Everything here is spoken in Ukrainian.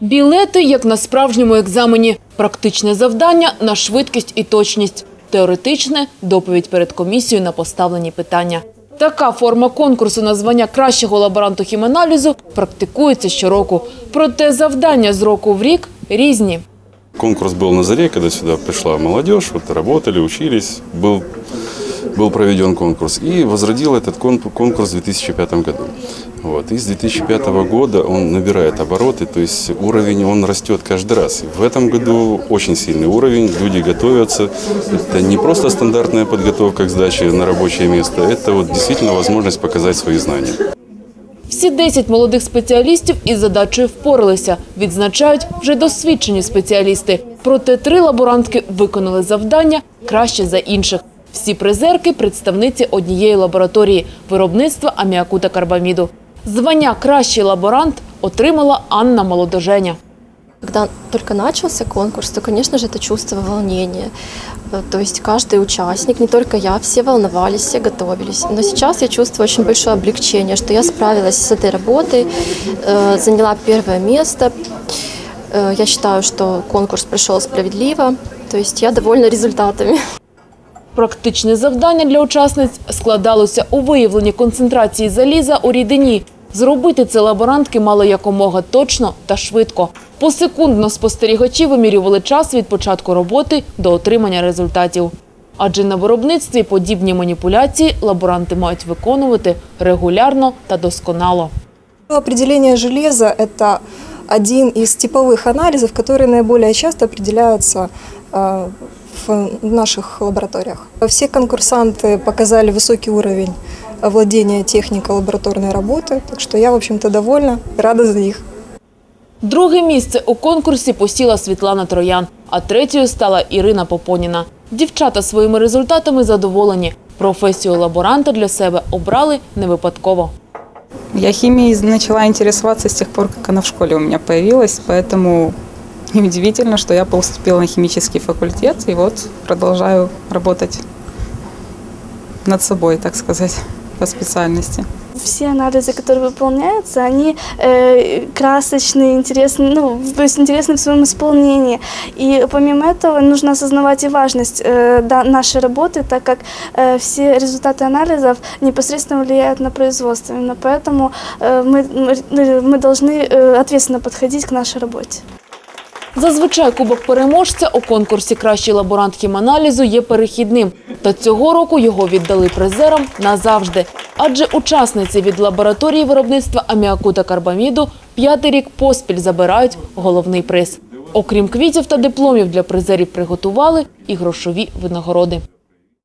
Білети, як на справжньому екзамені. Практичне завдання на швидкість і точність. Теоретичне – доповідь перед комісією на поставлені питання. Така форма конкурсу на звання кращого лаборанту хіманалізу практикується щороку. Проте завдання з року в рік різні. Конкурс был на заре, когда сюда пришла молодежь, вот работали, учились, был, был проведен конкурс. И возродил этот кон- конкурс в 2005 году. Вот. И с 2005 года он набирает обороты, то есть уровень он растет каждый раз. И в этом году очень сильный уровень, люди готовятся. Это не просто стандартная подготовка к сдаче на рабочее место, это вот действительно возможность показать свои знания. Всі 10 молодих спеціалістів із задачею впоралися. Відзначають вже досвідчені спеціалісти. Проте три лаборантки виконали завдання краще за інших. Всі призерки – представниці однієї лабораторії – виробництва аміаку та карбаміду. Звання «Кращий лаборант» отримала Анна Молодоженя. Когда только начался конкурс, то, конечно же, это чувство волнения. Э, То есть каждый участник, не только я, все волновались, все готовились. Но сейчас я чувствую очень большое облегчение, что я справилась с этой работой, э, заняла первое место. Э, Я считаю, что конкурс прошел справедливо, то есть я довольна результатами. Практичне завдання для учасниць складалося у виявленні концентрації заліза у рідині. Зробити це лаборантки мали якомога точно та швидко. Посекундно спостерігачі вимірювали час від початку роботи до отримання результатів. Адже на виробництві подібні маніпуляції лаборанти мають виконувати регулярно та досконало. Определение железа – это один из типовых анализов, которые наиболее часто определяются э, в наших лабораториях. Все конкурсанты показали высокий уровень владения техникой лабораторной работы, так что я, в общем-то, довольна рада за них. Друге місце у конкурсі посіла Світлана Троян, а третьою стала Ірина Попоніна. Дівчата своїми результатами задоволені. Професію лаборанта для себе обрали не випадково. Я химией начала интересоваться с тех пор, как она в школе у меня появилась, поэтому неудивительно, что я поступила на химический факультет и вот продолжаю работать над собой, так сказать, по специальности. Все анализы, которые выполняются, они э, красочные, интересные, ну, то есть интересны в своем исполнении. И помимо этого нужно осознавать и важность э, да, нашей работы, так как э, все результаты анализов непосредственно влияют на производство. Именно поэтому э, мы, мы- мы должны э, ответственно подходить к нашей работе. Зазвичай кубок переможця у конкурсі «Кращий лаборант хіманалізу» є перехідним. Та цього року його віддали призерам назавжди. Адже учасниці від лабораторії виробництва аміаку та карбаміду п'ятий рік поспіль забирають головний приз. Окрім квітів та дипломів для призерів приготували і грошові винагороди.